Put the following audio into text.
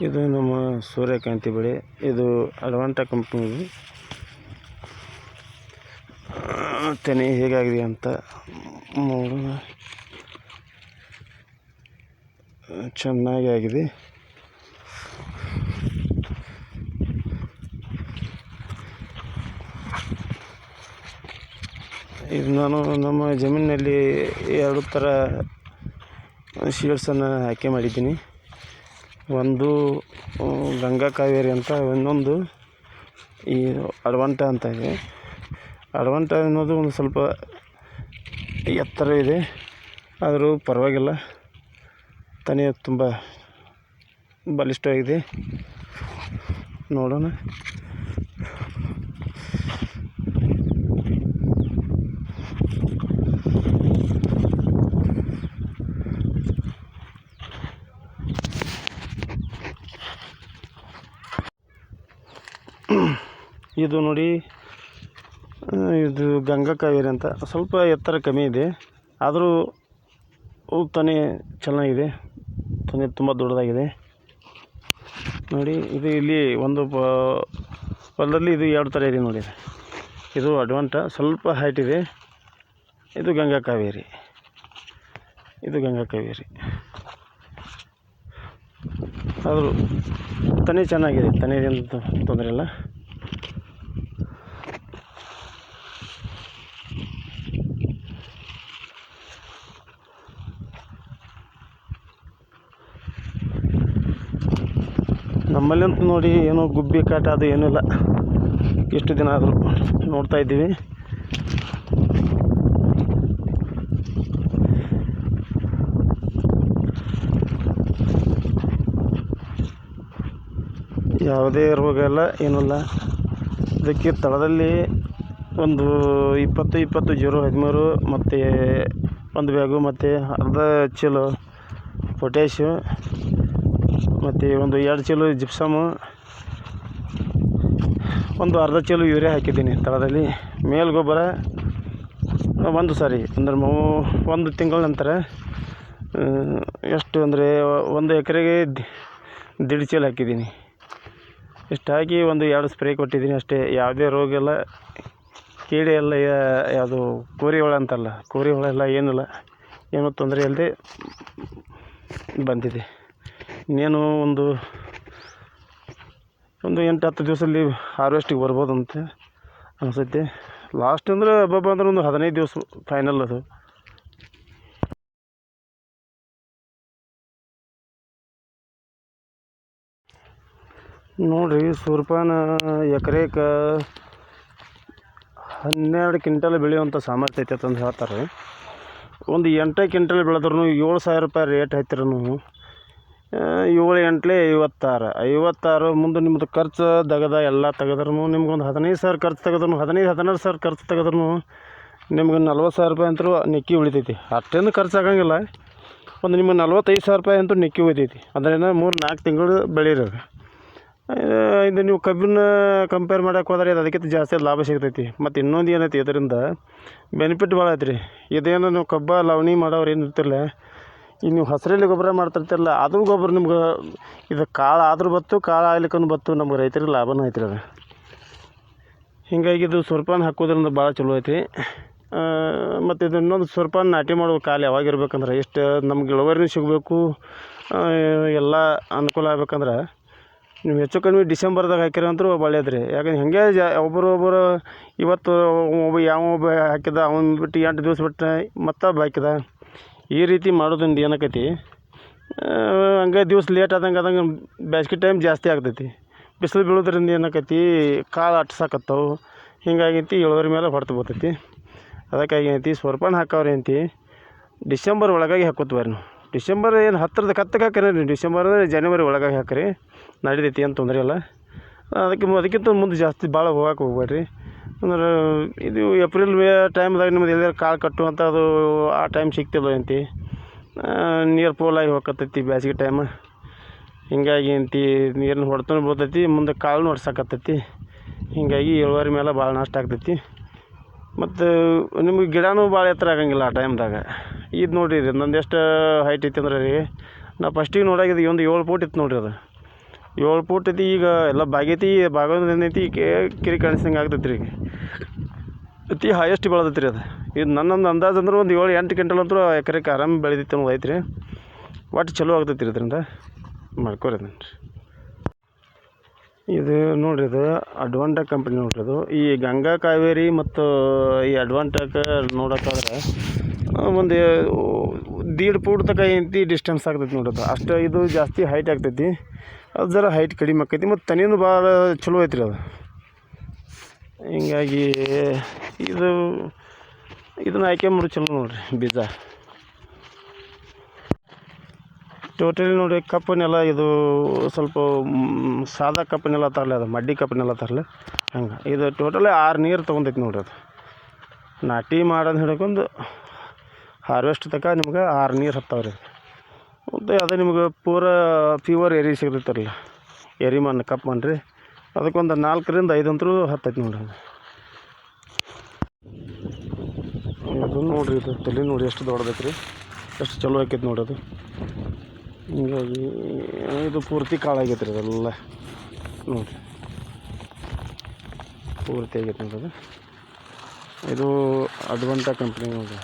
ಇದು ನಮ್ಮ ಸೂರ್ಯಕಾಂತಿ ಬೆಳೆ. ಇದು ಅಡ್ವಾಂಟ ಕಂಪ್ನಿದು ತೆನೆ ಹೇಗಾಗಿದೆ ಅಂತ ನೋಡೋಣ. ಚೆನ್ನಾಗಿ ಆಗಿದೆ. ಇದು ನಾನು ನಮ್ಮ ಜಮೀನಿನಲ್ಲಿ ಎರಡು ಥರ ಶೀಡ್ಸನ್ನು ಆಯ್ಕೆ ಮಾಡಿದ್ದೀನಿ. ಒಂದು ಗಂಗಾ ಕಾವೇರಿ ಅಂತ ಇನ್ನೊಂದು ಈ ಅಡವಂಟ ಅಂತ ಇದೆ. ಅಡವಂಟ ಅನ್ನೋದು ಒಂದು ಸ್ವಲ್ಪ ಎತ್ತರ ಇದೆ. ಆದರೂ ಪರವಾಗಿಲ್ಲ. ತನಿ ತುಂಬ ಬಲಿಷ್ಠವಾಗಿದೆ. ನೋಡೋಣ. ಇದು ನೋಡಿ ಇದು ಗಂಗಾ ಕಾವೇರಿ ಅಂತ. ಸ್ವಲ್ಪ ಎತ್ತರ ಕಮ್ಮಿ ಇದೆ. ಆದರೂ ಹೋಗ್ತಾನೆ ತನೆ ಚೆನ್ನಾಗಿದೆ. ತನೆ ತುಂಬ ದೊಡ್ಡದಾಗಿದೆ. ನೋಡಿ, ಇದು ಇಲ್ಲಿ ಒಂದು ಹೊಲದಲ್ಲಿ ಇದು ಎರಡು ಥರ ಇದೆ ನೋಡಿ. ಇದು ಅಡ್ವಾಂಟ, ಸ್ವಲ್ಪ ಹೈಟ್ ಇದೆ. ಇದು ಗಂಗಾ ಕಾವೇರಿ. ಇದು ಗಂಗಾ ಕಾವೇರಿ. ಆದರೂ ತನೆ ಚೆನ್ನಾಗಿದೆ. ತನೆದೇನು ತೊಂದರೆ ಇಲ್ಲ. ನಮ್ಮಲ್ಲಂತೂ ನೋಡಿ ಏನೋ ಗುಬ್ಬಿ ಕಾಟ ಅದು ಏನಿಲ್ಲ ಇಲ್ಲ. ಎಷ್ಟು ದಿನ ಆದರೂ ನೋಡ್ತಾ ಇದ್ದೀವಿ. ಯಾವುದೇ ರೋಗ ಇಲ್ಲ ಏನಿಲ್ಲ ಇದಕ್ಕೆ ತಳದಲ್ಲಿ ಒಂದು ಇಪ್ಪತ್ತು ಇಪ್ಪತ್ತು ಜೀರೋ ಹದಿಮೂರು, ಮತ್ತು ಒಂದು ಬ್ಯಾಗು, ಮತ್ತು ಅರ್ಧ ಚೀಲ ಪೊಟ್ಯಾಶು ಮತ್ತು ಒಂದು ಎರಡು ಚೀಲ ಜಿಪ್ಸಮ್ಮು ಒಂದು ಅರ್ಧ ಚೀಲ ಯೂರಿಯಾ ಹಾಕಿದ್ದೀನಿ ತಳದಲ್ಲಿ. ಮೇಲು ಗೊಬ್ಬರ ಒಂದು ಸಾರಿ, ಅಂದ್ರೆ ಮೂ, ಒಂದು ತಿಂಗಳ ನಂತರ ಎಷ್ಟು ಅಂದರೆ ಒಂದು ಎಕರೆಗೆ ದಿಡ್ ಚೀಲ ಹಾಕಿದ್ದೀನಿ. ಇಷ್ಟು ಹಾಕಿ ಒಂದು ಎರಡು ಸ್ಪ್ರೇ ಕೊಟ್ಟಿದ್ದೀನಿ ಅಷ್ಟೇ. ಯಾವುದೇ ರೋಗ ಎಲ್ಲ ಕೀಡೆ ಎಲ್ಲ ಯಾವುದು ಕೋರಿ ಹುಳ ಅಂತಲ್ಲ, ಕೋರಿ ಹುಳ ಎಲ್ಲ ಏನಿಲ್ಲ, ಏನೂ ತೊಂದರೆ ಇಲ್ಲದೆ ಬಂದಿದೆ. ಇನ್ನೇನು ಒಂದು ಒಂದು ಎಂಟು ಹತ್ತು ದಿವಸದಲ್ಲಿ ಹಾರ್ವೆಸ್ಟಿಗೆ ಬರ್ಬೋದಂತೆ ಅನಿಸುತ್ತೆ. ಲಾಸ್ಟ್ ಅಂದರೆ ಹಬ್ಬ ಅಂದ್ರೆ ಒಂದು ಹದಿನೈದು ದಿವಸ ಫೈನಲ್ ಅದು. ನೋಡಿರಿ ಸೂರ್ಪಾನ ಎಕರೆಕ ಹನ್ನೆರಡು ಕ್ವಿಂಟಲ್ ಬೆಳೆಯುವಂಥ ಸಾಮರ್ಥ್ಯ ಐತೆ ಅಂತ ಹೇಳ್ತಾರೆ. ಒಂದು ಎಂಟೇ ಕ್ವಿಂಟಲ್ ಬೆಳೆದ್ರೂ ಏಳು ಸಾವಿರ ರೂಪಾಯಿ ರೇಟ್ ಐತಿರೂ ಏಳು ಎಂಟ್ಲೆ ಐವತ್ತಾರು. ಐವತ್ತಾರು ಮುಂದೆ ನಿಮ್ಮದು ಖರ್ಚು ದಗದ ಎಲ್ಲ ತೆಗೆದ್ರೂ ನಿಮ್ಗೊಂದು ಹದಿನೈದು ಸಾವಿರ ಖರ್ಚು ತೆಗೆದ್ರೂ ಹದಿನೈದು, ಹದಿನಾರು ಸಾವಿರ ಖರ್ಚು ತೆಗೆದ್ರೂ ನಿಮ್ಗೆ ನಲ್ವತ್ತು ಸಾವಿರ ರೂಪಾಯಿ ಅಂತೂ ನಿಕ್ಕಿ ಉಳಿತೈತಿ. ಅಷ್ಟೇನು ಖರ್ಚು ಆಗಂಗಿಲ್ಲ. ಒಂದು ನಿಮ್ಗೆ ನಲ್ವತ್ತೈದು ಸಾವಿರ ರೂಪಾಯಿ ಅಂತೂ ನಿಕ್ಕಿ ಉಳಿತೈತಿ. ಅದರಿಂದ ಮೂರು ನಾಲ್ಕು ತಿಂಗಳು ಬೆಳೀರೋದು. ಇದು ನೀವು ಕಬ್ಬಿನ ಕಂಪೇರ್ ಮಾಡೋಕೆ ಹೋದ್ರೆ ಇದು ಅದಕ್ಕಿಂತ ಜಾಸ್ತಿ ಲಾಭ ಸಿಗ್ತೈತಿ. ಮತ್ತು ಇನ್ನೊಂದು ಏನೈತಿ ಇದರಿಂದ ಬೆನಿಫಿಟ್ ಭಾಳ ಐತ್ರಿ. ಇದೇನು ನೀವು ಕಬ್ಬ ಲವಣಿ ಮಾಡೋರು ಏನು ಇರ್ತಿರಲ್ಲ ಈಗ ನೀವು ಹಸಿರೆಲೆ ಗೊಬ್ಬರ ಮಾಡ್ತಿರ್ತೀರಲ್ಲ ಅದು ಗೊಬ್ಬರ ನಿಮ್ಗೆ ಇದು ಕಾಳು ಆದ್ರೂ ಬತ್ತು, ಕಾಳು ಆಗ್ಲಿಕ್ಕೂ ಬತ್ತು, ನಮ್ಗೆ ರೈತರಿಗೆ ಲಾಭನೂ ಐತ್ರಿ ಅದು. ಹೀಗಾಗಿ ಇದು ಸುರ್ಪಾನ ಹಾಕೋದ್ರಿಂದ ಭಾಳ ಚಲೋ ಐತಿ ಮತ್ತು ಇದು ಇನ್ನೊಂದು ಸುರ್ಪಾನ ನಾಟಿ ಮಾಡುವ ಕಾಲ ಯಾವಾಗ ಇರ್ಬೇಕಂದ್ರೆ, ಎಷ್ಟು ನಮ್ಗೆ ಇಳುವರಿನೂ ಸಿಗಬೇಕು ಎಲ್ಲ ಅನುಕೂಲ ಆಗ್ಬೇಕಂದ್ರೆ, ನೀವು ಹೆಚ್ಚು ಕಡಿಮೆ ಡಿಸೆಂಬರ್ದಾಗ ಹಾಕಿರಂತೂ ಒಳ್ಳೆಯದು ರೀ ಯಾಕಂದ್ರೆ ಹಾಗೆ ಜಾ ಒಬ್ಬರು ಒಬ್ಬರು ಇವತ್ತು ಒಬ್ಬ ಯಾವ ಒಬ್ಬ ಹಾಕಿದ, ಅವ್ನು ಬಿಟ್ಟು ಎಂಟು ದಿವಸ ಬಿಟ್ಟು ಮತ್ತೊಬ್ಬ ಹಾಕಿದ ಈ ರೀತಿ ಮಾಡೋದ್ರಿಂದ ಏನಾಕೈತಿ ಹಂಗೆ ದಿವ್ಸ ಲೇಟ್ ಆದಂಗೆ ಆದಂಗೆ ಬೇಸ್ಗೆ ಟೈಮ್ ಜಾಸ್ತಿ ಆಗ್ತೈತಿ. ಬಿಸಿಲು ಬೀಳೋದ್ರಿಂದ ಏನಾಕೈತಿ, ಕಾಳು ಅಟ್ಸಾಕತ್ತವು. ಹಿಂಗಾಗೈತಿ ಇಳುವರಿ ಮೇಲೆ ಹೊಡ್ತು ಬರ್ತೈತಿ. ಅದಕ್ಕಾಗಿ ಏನೈತಿ, ಸ್ವರ್ಪಾನ ಹಾಕವ್ರಿ ಅಂತಿ. ಡಿಸೆಂಬರ್ ಒಳಗಾಗಿ ಹಾಕೋತೀವಿ ನಾವು. ಡಿಸೆಂಬರ್ ಏನು ಹತ್ತಿರದ ಕತ್ತಕ್ಕೆ ಹಾಕಿರಿ ಡಿಸೆಂಬರ್ ಜನವರಿ ಒಳಗಾಗಿ ಹಾಕಿರಿ. ನಡೀತೈತಿ ಏನು ತೊಂದರೆ ಇಲ್ಲ. ಅದಕ್ಕೆ ಅದಕ್ಕಿಂತ ಮುಂದೆ ಜಾಸ್ತಿ ಭಾಳ ಹೋಗಕ್ಕೆ ಹೋಗ್ಬೇಡ್ರಿ. ಅಂದ್ರೆ, ಇದು ಏಪ್ರಿಲ್ ಮೇ ಟೈಮ್ದಾಗ ನಿಮ್ದು ಎಲ್ಲಾರು ಕಾಳು ಕಟ್ಟುವಂಥ ಅದು ಆ ಟೈಮ್ ಸಿಗ್ತಿಲ್ಲ ಅಂತಿ. ನೀರು ಪೋಲಾಗಿ ಹೋಗತ್ತೈತಿ ಬ್ಯಾಸಿಗೆ ಟೈಮ್ ಹಿಂಗಾಗಿ ಅಂತಿ ನೀರಿನ ಹೊಡ್ತನೂ ಬೀಳ್ತೈತಿ ಮುಂದೆ ಕಾಳು ಹೊಡ್ಸಕತ್ತೈತಿ ಹಿಂಗಾಗಿ ಇಳುವರಿ ಮೇಲೆ ಭಾಳ ನಷ್ಟ ಆಗ್ತೈತಿ. ಮತ್ತು ನಿಮಗೆ ಗಿಡನೂ ಭಾಳ ಎತ್ತರ ಆಗಂಗಿಲ್ಲ ಆ ಟೈಮ್ದಾಗ ಇದು ನೋಡಿರಿ ನಂದು ಎಷ್ಟು ಹೈಟ್ ಐತಿ ಅಂದ್ರೆ ರೀ, ನಾ ಫಸ್ಟಿಗೆ ನೋಡಾಗಿದ್ದು ಒಂದು ಏಳು ಫೂಟ್ ಇತ್ತು ನೋಡಿರಿ ಅದು. ಏಳು ಫೂಟ್ ಐತಿ, ಈಗ ಎಲ್ಲ ಬಾಗೈತಿ ಬಾಗೋದ್ರಿಂದ ಏನೈತಿ ಕಿರಿ ಕಾಣಿಸ್ದಂಗೆ ಆಗ್ತೈತಿ ರೀ ಅತಿ ಹೈಯೆಸ್ಟ್ ಬೆಳೆದೈತಿ ರೀ ಅದು. ಇದು ನನ್ನೊಂದು ಅಂದಾಜು ಅಂದ್ರೆ ಒಂದು ಏಳು, ಎಂಟು ಕ್ವಿಂಟಲ್ ಅಂತೂ ಎಕರೆಗೆ ಆರಾಮ ಬೆಳೆದಿತ್ತು ಅನ್ನೋದು ಐತೆ ರೀ ಒಟ್ಟು ಚಲೋ ಆಗ್ತೈತಿ ರೀ ಇದರಿಂದ. ಮಾಡ್ಕೊರಿ ಅದನ್ನು ಇದು ನೋಡಿರಿ ಇದು ಅಡ್ವಾಂಟಾ ಕಂಪ್ನಿ ನೋಡ್ರಿ ಅದು. ಈ ಗಂಗಾ ಕಾವೇರಿ ಮತ್ತು ಈ ಅಡ್ವಾಂಟಾಕ ನೋಡೋಕ್ಕಾದ್ರೆ ಒಂದು ದೀಡ್ ಫೂಟ್ ತನಕ ಐತಿ ಡಿಸ್ಟೆನ್ಸ್ ಆಗ್ತೈತಿ ನೋಡ್ರಿ ಅದು. ಅಷ್ಟು ಇದು ಜಾಸ್ತಿ ಹೈಟ್ ಆಗ್ತೈತಿ. ಅದು ಜರ ಹೈಟ್ ಕಡಿಮೆ ಆಕೈತಿ ಮತ್ತು ತನಿನೂ ಭಾಳ ಚಲೋ ಐತ್ರಿ ಅದು. ಹಿಂಗಾಗಿ ಇದು, ಇದನ್ನ ಆಯ್ಕೆ ಮಾಡಿ ಚಲೋ ನೋಡಿರಿ ಬೀಜ. ಟೋಟಲಿ ನೋಡಿ ಕಪ್ಪನೆಲ್ಲ ನೆಲ ಇದು ಸ್ವಲ್ಪ ಸಾದಾ ಕಪ್ಪು ನೆಲ ತರಲೆ ಅದು, ಮಡ್ಡಿ ಕಪ್ಪನೆಲ್ಲ ನೆಲ ತರಲೆ. ಹಂಗೆ. ಇದು ಟೋಟಲಿ ಆರು ನೀರು ತೊಗೊಂಡೈತಿ ನೋಡಿ ಅದು. ನಾಟಿ ಮಾಡೋದು ಹಿಡ್ಕೊಂಡು ಹಾರ್ವೆಸ್ಟ್ ತನಕ ನಿಮ್ಗೆ ಆರು ನೀರು ಹತ್ತಾವ್ರಿ ಮತ್ತು ಅದು ನಿಮ್ಗೆ ಪೂರ ಪ್ಯೂವರ್ ಎರಿ ಸಿಗ್ತೈತಲ್ಲ ಎರಿ ಮಣ್ಣು ಕಪ್ಪು ಮಣ್ಣು ರೀ. ಅದಕ್ಕೊಂದು ನಾಲ್ಕರಿಂದ ಅಂತರೂ ಹತ್ತೈತಿ ನೋಡ್ರಿ ಅದು ನೋಡ್ರಿ ಇದು ತಲೆ ನೋಡಿ ಎಷ್ಟು ದೊಡ್ಡದೈತ್ರಿ. ಎಷ್ಟು ಚಲೋ ಆಕೈತಿ ನೋಡಿ ಅದು. ಹಿಂಗಾಗಿ ಇದು ಪೂರ್ತಿ ಕಾಳಾಗೈತೆ ರೀ ಅದೆಲ್ಲ ನೋಡಿರಿ. ಪೂರ್ತಿ ಆಗೈತೆ ಅದು. ಇದು ಅಡ್ವಾಂಟಾ ಕಂಪ್ನಿ ನೋಡ್ರಿ.